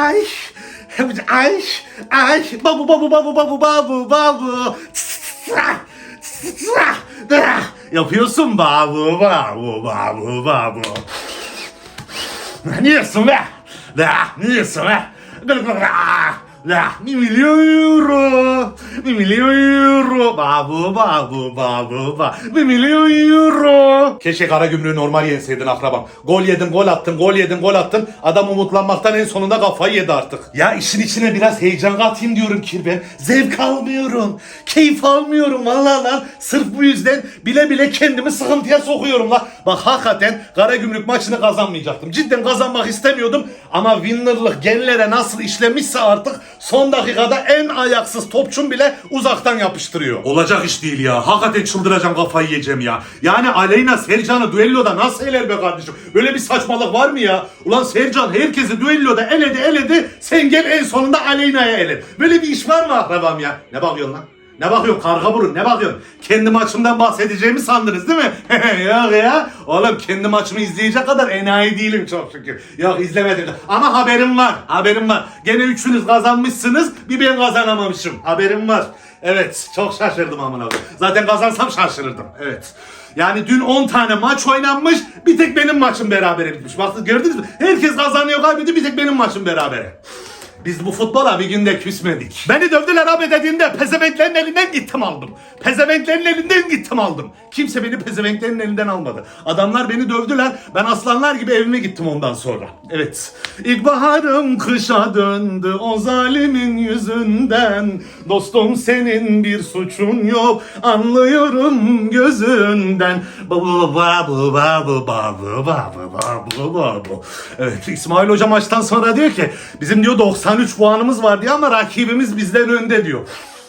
Ay. Ay. Ay. Babu babu babu babu babu babu. Yapıyorsun babu babu babu babu. Ne diyorsun be? La, ne diyorsun be? La, bir milyon euro. Bir milyon euro. Babu babu babu ba. Bir milyon euro. Keşke kara gümrüğü normal yenseydin akrabam. Gol yedin, gol attın, gol yedin, gol attın. Adam umutlanmaktan en sonunda kafayı yedi artık. Ya işin içine biraz heyecan katayım diyorum ki. Zevk almıyorum. Keyif almıyorum vallahi lan. Sırf bu yüzden bile bile kendimi sıkıntıya sokuyorum la. Bak hakikaten kara gümrük maçını kazanmayacaktım. Cidden kazanmak istemiyordum. Ama winnerlık genlere nasıl işlemişse artık son dakikada en ayaksız topçum bile uzaktan yapıştırıyor. Olacak iş değil ya. Hakikaten çıldıracağım kafayı yiyeceğim ya. Yani Aleyna Sercan'ı düelloda nasıl eler be kardeşim? Böyle bir saçmalık var mı ya? Ulan Sercan herkesi düelloda eledi eledi. Sen gel en sonunda Aleyna'ya ele. Böyle bir iş var mı akrabam ya? Ne bakıyorsun lan? Ne bakıyorsun karga burun ne bakıyorsun? Kendi maçımdan bahsedeceğimi sandınız değil mi? Yok ya. Oğlum kendi maçımı izleyecek kadar enayi değilim çok şükür. Yok izlemedim. Ama haberim var. Haberim var. Gene üçünüz kazanmışsınız. Bir ben kazanamamışım. Haberim var. Evet çok şaşırdım amına. Zaten kazansam şaşırırdım. Evet. Yani dün 10 tane maç oynanmış. Bir tek benim maçım berabere bitmiş. Bak gördünüz mü? Herkes kazanıyor kaybediyor. Bir tek benim maçım berabere. Biz bu futbola bir günde küsmedik. Beni dövdüler abi dediğinde pezevenklerin elinden gittim aldım. Pezevenklerin elinden gittim aldım. Kimse beni pezevenklerin elinden almadı. Adamlar beni dövdüler. Ben aslanlar gibi evime gittim ondan sonra. Evet. İlkbaharım kışa döndü o zalimin yüzünden. Dostum senin bir suçun yok. Anlıyorum gözünden. Babu babu babu babu babu babu babu. Evet İsmail Hoca maçtan sonra diyor ki bizim diyor 93 puanımız var diyor ama rakibimiz bizden önde diyor.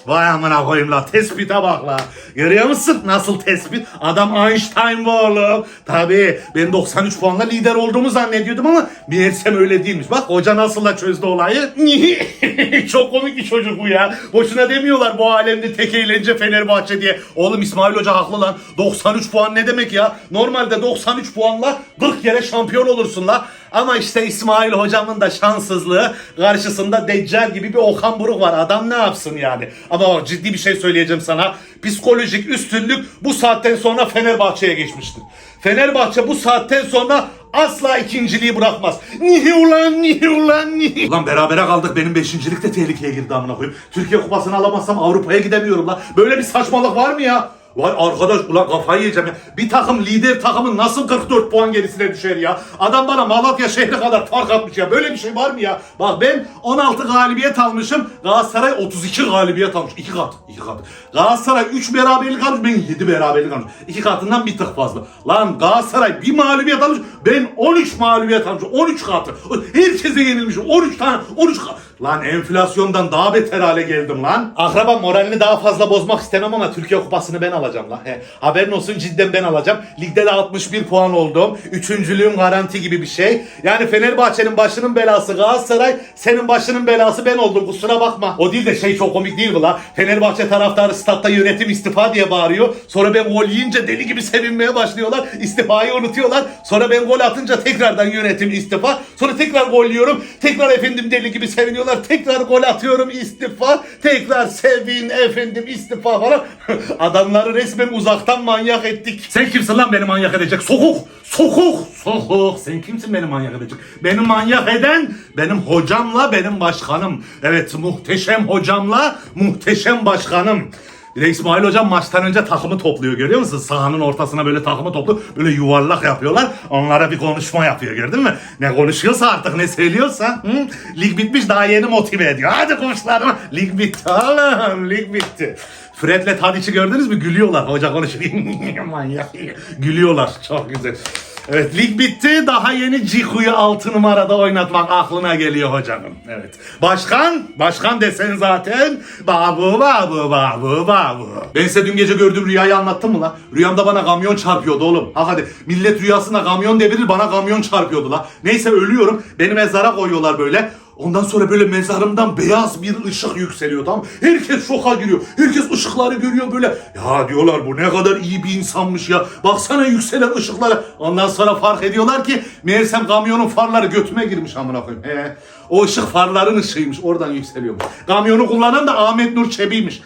Vay amına koyayım la tespite bak la. Görüyor musun nasıl tespit? Adam Einstein bu oğlum. Tabii ben 93 puanla lider olduğumu zannediyordum ama meğersem öyle değilmiş. Bak hoca nasıl da çözdü olayı. Çok komik bir çocuk bu ya. Boşuna demiyorlar bu alemde tek eğlence Fenerbahçe diye. Oğlum İsmail Hoca haklı lan. 93 puan ne demek ya? Normalde 93 puanla 40 kere şampiyon olursun la. Ama işte İsmail hocamın da şanssızlığı karşısında Deccal gibi bir Okan Buruk var. Adam ne yapsın yani? Ama ciddi bir şey söyleyeceğim sana. Psikolojik üstünlük bu saatten sonra Fenerbahçe'ye geçmiştir. Fenerbahçe bu saatten sonra asla ikinciliği bırakmaz. Nihi ulan nihi ulan nihi. Ulan berabere kaldık benim beşincilik de tehlikeye girdi amına koyayım. Türkiye kupasını alamazsam Avrupa'ya gidemiyorum lan. Böyle bir saçmalık var mı ya? Vay arkadaş ulan kafayı yiyeceğim ya. Bir takım lider takımın nasıl 44 puan gerisine düşer ya? Adam bana Malatya şehri kadar fark atmış ya. Böyle bir şey var mı ya? Bak ben 16 galibiyet almışım. Galatasaray 32 galibiyet almış. 2 kat. 2 kat. Galatasaray 3 beraberlik almış. Ben 7 beraberlik almış. 2 katından bir tık fazla. Lan Galatasaray bir mağlubiyet almış. Ben 13 mağlubiyet almışım. 13 katı. Herkese yenilmişim. 13 tane. 13 kat. Lan enflasyondan daha beter hale geldim lan. Akraba moralini daha fazla bozmak istemem ama Türkiye kupasını ben alacağım lan. He, haberin olsun cidden ben alacağım. Ligde de 61 puan oldum. Üçüncülüğün garanti gibi bir şey. Yani Fenerbahçe'nin başının belası Galatasaray, senin başının belası ben oldum. Kusura bakma. O değil de şey çok komik değil mi la? Fenerbahçe taraftarı statta yönetim istifa diye bağırıyor. Sonra ben gol yiyince deli gibi sevinmeye başlıyorlar. İstifayı unutuyorlar. Sonra ben gol atınca tekrardan yönetim istifa. Sonra tekrar gol yiyorum. Tekrar efendim deli gibi seviniyorlar. Tekrar gol atıyorum istifa. Tekrar sevin efendim istifa falan. Adamları resmen uzaktan manyak ettik. Sen kimsin lan beni manyak edecek? Sokuk! Sokuk! Sokuk! Sen kimsin beni manyak edecek? Beni manyak eden benim hocamla benim başkanım. Evet muhteşem hocamla muhteşem başkanım. Bir de İsmail hocam maçtan önce takımı topluyor görüyor musun? Sahanın ortasına böyle takımı toplu böyle yuvarlak yapıyorlar. Onlara bir konuşma yapıyor gördün mü? Ne konuşuyorsa artık ne söylüyorsa. Hı? Lig bitmiş daha yeni motive ediyor. Hadi kuşlarım. Lig bitti oğlum. Lig bitti. Fred'le Tadiç'i gördünüz mü? Gülüyorlar. Hoca konuşuyor. Manyak. Gülüyorlar. Çok güzel. Evet lig bitti. Daha yeni Ciku'yu 6 numarada oynatmak aklına geliyor hocanın. Evet. Başkan, başkan desen zaten babu babu babu babu. Ben size dün gece gördüğüm rüyayı anlattım mı la? Rüyamda bana kamyon çarpıyordu oğlum. Ha hadi millet rüyasında kamyon devirir bana kamyon çarpıyordu la. Neyse ölüyorum. Beni mezara koyuyorlar böyle. Ondan sonra böyle mezarımdan beyaz bir ışık yükseliyor tamam? Herkes şoka giriyor. Herkes ışıkları görüyor böyle. Ya diyorlar bu ne kadar iyi bir insanmış ya. Baksana yükselen ışıklara. Ondan sonra fark ediyorlar ki meğersem kamyonun farları götüme girmiş amına koyayım. He. O ışık farların ışığıymış. Oradan yükseliyormuş. Kamyonu kullanan da Ahmet Nur Çebi'ymiş.